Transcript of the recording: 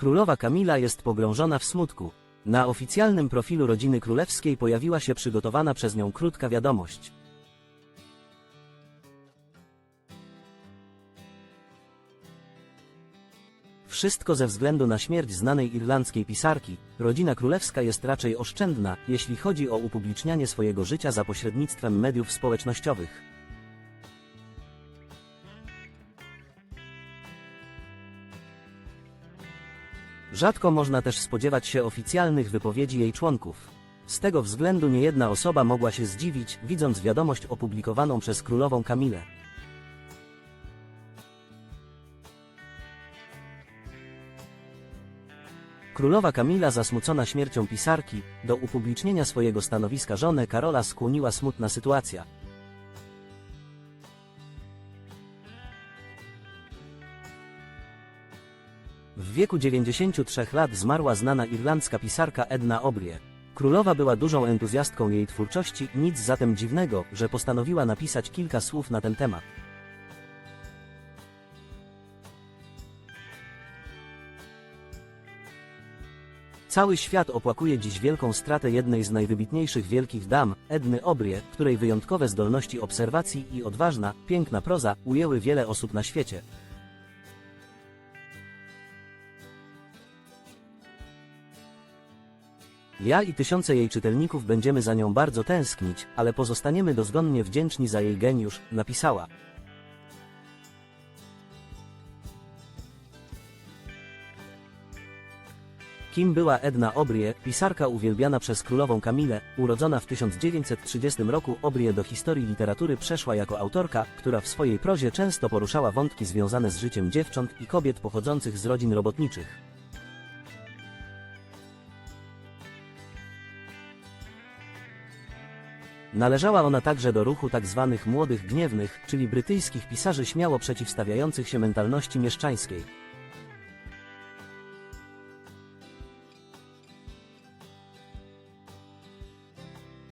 Królowa Kamila jest pogrążona w smutku. Na oficjalnym profilu rodziny królewskiej pojawiła się przygotowana przez nią krótka wiadomość. Wszystko ze względu na śmierć znanej irlandzkiej pisarki, rodzina królewska jest raczej oszczędna, jeśli chodzi o upublicznianie swojego życia za pośrednictwem mediów społecznościowych. Rzadko można też spodziewać się oficjalnych wypowiedzi jej członków. Z tego względu niejedna osoba mogła się zdziwić, widząc wiadomość opublikowaną przez królową Kamilę. Królowa Kamila zasmucona śmiercią pisarki, do upublicznienia swojego stanowiska żonę Karola skłoniła smutna sytuacja. W wieku 93 lat zmarła znana irlandzka pisarka Edna Obrie. Królowa była dużą entuzjastką jej twórczości, nic zatem dziwnego, że postanowiła napisać kilka słów na ten temat. Cały świat opłakuje dziś wielką stratę jednej z najwybitniejszych wielkich dam, Edny Obrie, której wyjątkowe zdolności obserwacji i odważna, piękna proza ujęły wiele osób na świecie. Ja i tysiące jej czytelników będziemy za nią bardzo tęsknić, ale pozostaniemy dozgonnie wdzięczni za jej geniusz, napisała. Kim była Edna Obrie, pisarka uwielbiana przez królową Kamilę, urodzona w 1930 roku Obrie do historii literatury przeszła jako autorka, która w swojej prozie często poruszała wątki związane z życiem dziewcząt i kobiet pochodzących z rodzin robotniczych. Należała ona także do ruchu tzw. młodych gniewnych, czyli brytyjskich pisarzy śmiało przeciwstawiających się mentalności mieszczańskiej.